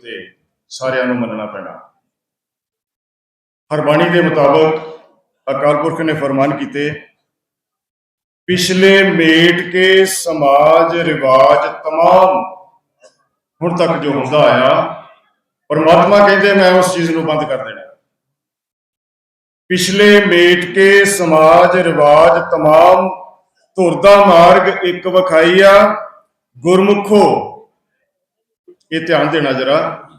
ਤੇ ਸਾਰਿਆਂ ਨੂੰ ਮੰਨਣਾ ਪੈਣਾ ਹਰਬਾਣੀ ਦੇ ਮੁਤਾਬਕ ਅਕਾਲ ਪੁਰਖ ਨੇ ਫਰਮਾਨ ਕੀਤੇ ਪਿਛਲੇ ਮੇਟ ਕੇ ਸਮਾਜ ਰਿਵਾਜ तमाम ਹੁਣ ਤੱਕ ਜੋ ਹੁੰਦਾ ਆਇਆ ਪਰਮਾਤਮਾ ਕਹਿੰਦੇ ਮੈਂ ਉਸ ਚੀਜ਼ ਨੂੰ ਬੰਦ ਕਰ ਦੇਣਾ ਪਿਛਲੇ ਮੇਟ ਕੇ ਸਮਾਜ ਰਿਵਾਜ तमाम ਧੁਰਦਾ ਮਾਰਗ ਇੱਕ ਵਖਾਈਆ ਗੁਰਮੁਖੋ ਇਹ ਧਿਆਨ ਦੇਣਾ ਜਰਾ।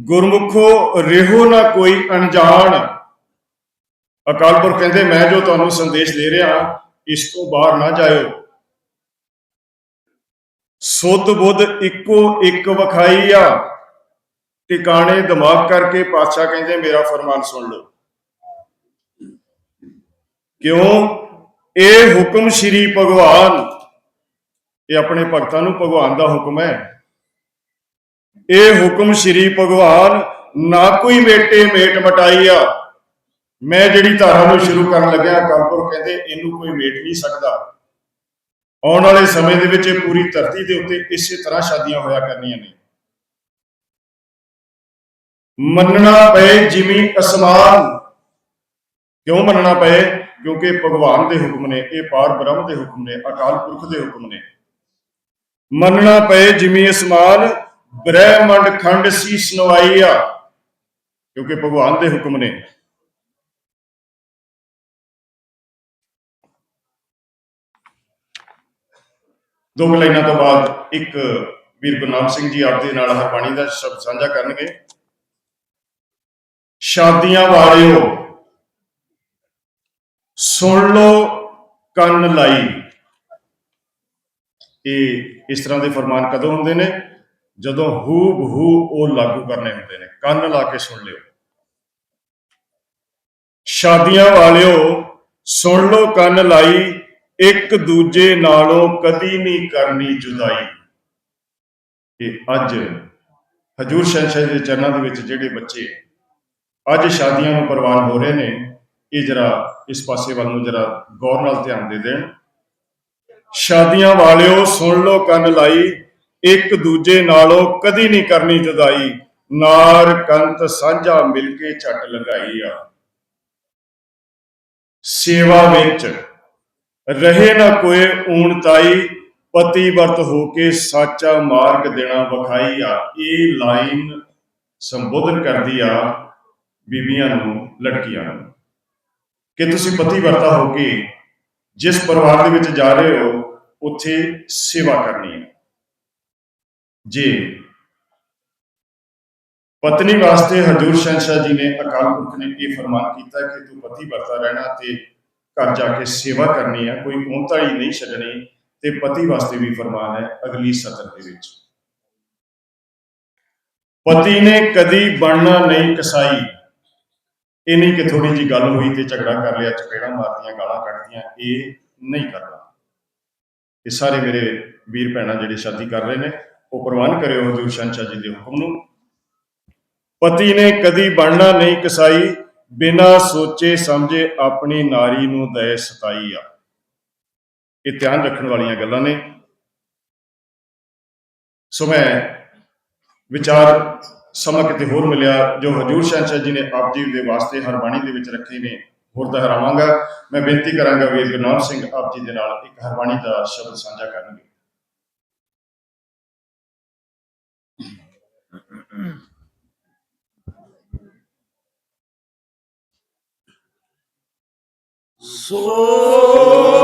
ਗੁਰਮੁਖੋ ਰਹਿਓ ਨਾ ਕੋਈ ਅਣਜਾਣ। ਅਕਾਲ ਪੁਰਖ ਕਹਿੰਦੇ, ਮੈਂ ਜੋ ਤੁਹਾਨੂੰ ਸੰਦੇਸ਼ ਦੇ ਰਿਹਾ, ਇਸ ਤੋਂ ਬਾਹਰ ਨਾ ਜਾਇਓ। ਸੁੱਧ ਬੁੱਧ ਇੱਕੋ ਇੱਕ ਵਿਖਾਈ ਆ। ਟਿਕਾਣੇ ਦਿਮਾਗ ਕਰਕੇ ਪਾਤਸ਼ਾਹ ਕਹਿੰਦੇ, ਮੇਰਾ ਫਰਮਾਨ ਸੁਣ ਲਓ। ਕਿਉਂ? ਇਹ ਹੁਕਮ ਸ਼੍ਰੀ ਭਗਵਾਨ, ਇਹ ਆਪਣੇ ਭਗਤਾਂ ਨੂੰ ਭਗਵਾਨ ਦਾ ਹੁਕਮ ਹੈ। ਇਹ ਹੁਕਮ ਸ਼੍ਰੀ ਭਗਵਾਨ ਨਾ ਕੋਈ ਮੇਟੇ ਮੇਟ ਮਟਾਈਆ। ਮੈਂ ਜਿਹੜੀ ਧਾਰਾ ਨੂੰ ਸ਼ੁਰੂ ਕਰਨ ਲੱਗਿਆ ਕਾਲਪੁਰ ਕਹਿੰਦੇ ਇਹਨੂੰ ਕੋਈ ਮੇਟ ਨਹੀਂ ਸਕਦਾ। ਆਉਣ ਵਾਲੇ ਸਮੇਂ ਦੇ ਵਿੱਚ ਇਹ ਪੂਰੀ ਧਰਤੀ ਦੇ ਉੱਤੇ ਇਸੇ ਤਰ੍ਹਾਂ ਸ਼ਾਦੀਆਂ ਹੋਇਆ ਕਰਨੀਆਂ ਨੇ। ਮੰਨਣਾ ਪਏ ਜਿਵੇਂ ਅਸਮਾਨ। ਕਿਉਂ ਮੰਨਣਾ ਪਏ? ਕਿਉਂਕਿ ਇਹ ਭਗਵਾਨ ਦੇ ਹੁਕਮ ਨੇ, ਇਹ ਪਾਰ ਬ੍ਰਹਮ ਦੇ ਹੁਕਮ ਨੇ, ਅਕਾਲ ਪੁਰਖ ਦੇ ਹੁਕਮ ਨੇ। ਮੰਨਣਾ ਪਏ ਜਿਵੇਂ ਅਸਮਾਨ ਬ੍ਰਹਿਮੰਡ ਖੰਡ ਸੀਸ ਨਵਾਈਆ ਕਿਉਂਕਿ ਭਗਵਾਨ ਦੇ ਹੁਕਮ ਨੇ। ਦੋ ਲਾਈਨਾਂ ਤੋਂ ਬਾਅਦ ਇੱਕ ਵੀਰ ਗੁਰਨਾਮ ਸਿੰਘ ਜੀ ਆਪ ਦੇ ਨਾਲ ਹਰਬਾਣੀ ਦਾ ਸ਼ਬਦ ਸਾਂਝਾ ਕਰਨਗੇ। ਸ਼ਾਦੀਆਂ ਵਾਲਿਓ, ਸੁਣ ਲਓ ਕੰਨ ਲਾਈ। ਇਹ ਇਸ ਤਰ੍ਹਾਂ ਦੇ ਫਰਮਾਨ ਕਦੋਂ ਹੁੰਦੇ ਨੇ? ਜਦੋਂ ਹੂ ਬਹੂ ਉਹ ਲਾਗੂ ਕਰਨੇ ਹੁੰਦੇ ਨੇ, ਕੰਨ ਲਾ ਕੇ ਸੁਣ ਲਿਓ। ਸ਼ਾਦੀਆਂ ਵਾਲਿਓ, ਸੁਣ ਲਓ ਕੰਨ ਲਾਈ, ਇੱਕ ਦੂਜੇ ਨਾਲੋਂ ਕਦੀ ਨਹੀਂ ਕਰਨੀ ਜੁਦਾਈ। ਇਹ ਅੱਜ ਹਜੂਰ ਸ਼ਹਿਨशाह ਦੇ ਚਰਨਾਂ ਦੇ ਵਿੱਚ ਜਿਹੜੇ ਬੱਚੇ ਅੱਜ ਸ਼ਾਦੀਆਂ ਨੂੰ ਪ੍ਰਵਾਨ ਹੋ ਰਹੇ ਨੇ, ਇਹ ਜਰਾ ਇਸ ਪਾਸੇ ਵੱਲ ਨੂੰ ਜਰਾ ਗੌਰ ਨਾਲ ਧਿਆਨ ਦੇ ਦੇਣ। ਸ਼ਾਦੀਆਂ ਵਾਲਿਓ, ਸੁਣ ਲਓ ਕੰਨ ਲਾਈ ਇੱਕ ਦੂਜੇ ਨਾਲੋਂ ਕਦੀ ਨਹੀਂ ਕਰਨੀ ਜੁਦਾਈ। ਨਾਰ ਕੰਤ ਸਾਂਝਾ ਮਿਲ ਕੇ ਛੱਟ ਲਗਾਈ ਆ। ਸੇਵਾ ਵਿੱਚ ਰਹੇ ਨਾ ਕੋਈ ਊਣਤਾਈ, ਪਤੀ ਵਰਤ ਹੋ ਕੇ ਸਾਚਾ ਮਾਰਗ ਦੇਣਾ ਵਿਖਾਈ ਆ। ਇਹ ਲਾਈਨ ਸੰਬੋਧਨ ਕਰਦੀ ਆ ਬੀਬੀਆਂ ਨੂੰ, ਲੜਕੀਆਂ ਨੂੰ। ਕਿ ਤੁਸੀਂ ਪਤੀ ਵਰਤਾ ਹੋ ਕੇ ਜਿਸ ਪਰਿਵਾਰ ਦੇ ਵਿੱਚ ਜਾ ਰਹੇ ਹੋ, ਉੱਥੇ ਸੇਵਾ ਕਰਨੀ ਹੈ ਜੇ। ਪਤਨੀ ਵਾਸਤੇ ਹਜੂਰ ਸ਼ਹਿਨशाह ਜੀ ਨੇ ਅਕਾਲ ਪੁਰਖ ਨੇ ਇਹ ਫਰਮਾਨ ਕੀਤਾ ਕਿ ਤੂੰ ਪਤੀ ਵਰਤਾ ਰਹਿਣਾ ਤੇ ਘਰ ਜਾ ਕੇ ਸੇਵਾ ਕਰਨੀ ਹੈ ਕੋਈ ਊਂਤਾਈ ਨਹੀਂ ਛੱਡਣੀ ਤੇ ਪਤੀ ਵਾਸਤੇ ਵੀ ਫਰਮਾਨ ਹੈ ਅਗਲੀ ਸਤਰ ਦੇ ਵਿੱਚ। ਪਤੀ ਨੇ ਕਦੀ ਬਣਨਾ ਨਹੀਂ ਕਸਾਈ। ਇਹ ਨਹੀਂ ਕਿ ਥੋੜੀ ਜੀ ਗੱਲ ਹੋਈ ਤੇ ਝਗੜਾ ਕਰ ਲਿਆ, ਚਪੇੜਾ ਮਾਰਦੀਆਂ, ਗਾਲਾਂ ਕੱਢਦੀਆਂ, ਇਹ ਨਹੀਂ ਕਰਨਾ। ਇਹ ਸਾਰੇ ਮੇਰੇ ਵੀਰ ਭੈਣਾਂ ਜਿਹੜੇ ਸ਼ਾਦੀ ਕਰ ਰਹੇ ਨੇ ਉਹ ਪ੍ਰਵਾਨ ਕਰਿਓ ਹਜ਼ੂਰ ਸ਼ਾਨਸ਼ਾਹ ਜੀ ਦੇ ਹੁਕਮ ਨੂੰ। ਪਤੀ ਨੇ ਕਦੀ ਬਣਨਾ ਨਹੀਂ ਕਸਾਈ, ਬਿਨਾ ਸੋਚੇ ਸਮਝੇ ਆਪਣੀ ਨਾਰੀ ਨੂੰ ਦਏ ਸਤਾਈ ਆ। ਇਹ ਧਿਆਨ ਰੱਖਣ ਵਾਲੀਆਂ ਗੱਲਾਂ ਨੇ। ਸੋ ਮੈਂ ਵਿਚਾਰ ਸਮਾਂ ਕਿਤੇ ਹੋਰ ਮਿਲਿਆ, ਜੋ ਹਜੂਰ ਸ਼ਾਹ ਜੀ ਨੇ ਆਪ ਜੀ ਦੇ ਵਾਸਤੇ ਹਰ ਬਾਣੀ ਦੇ ਵਿੱਚ ਰੱਖੇ ਨੇ, ਹੋਰ ਦੁਹਰਾਵਾਂਗਾ। ਮੈਂ ਬੇਨਤੀ ਕਰਾਂਗਾ ਵੀ ਗੁਰਨਾਮ ਸਿੰਘ ਆਪ ਜੀ ਦੇ ਨਾਲ ਇੱਕ ਹਰ ਬਾਣੀ ਦਾ ਸ਼ਬਦ ਸਾਂਝਾ ਕਰਨਗੇ। ਸੋ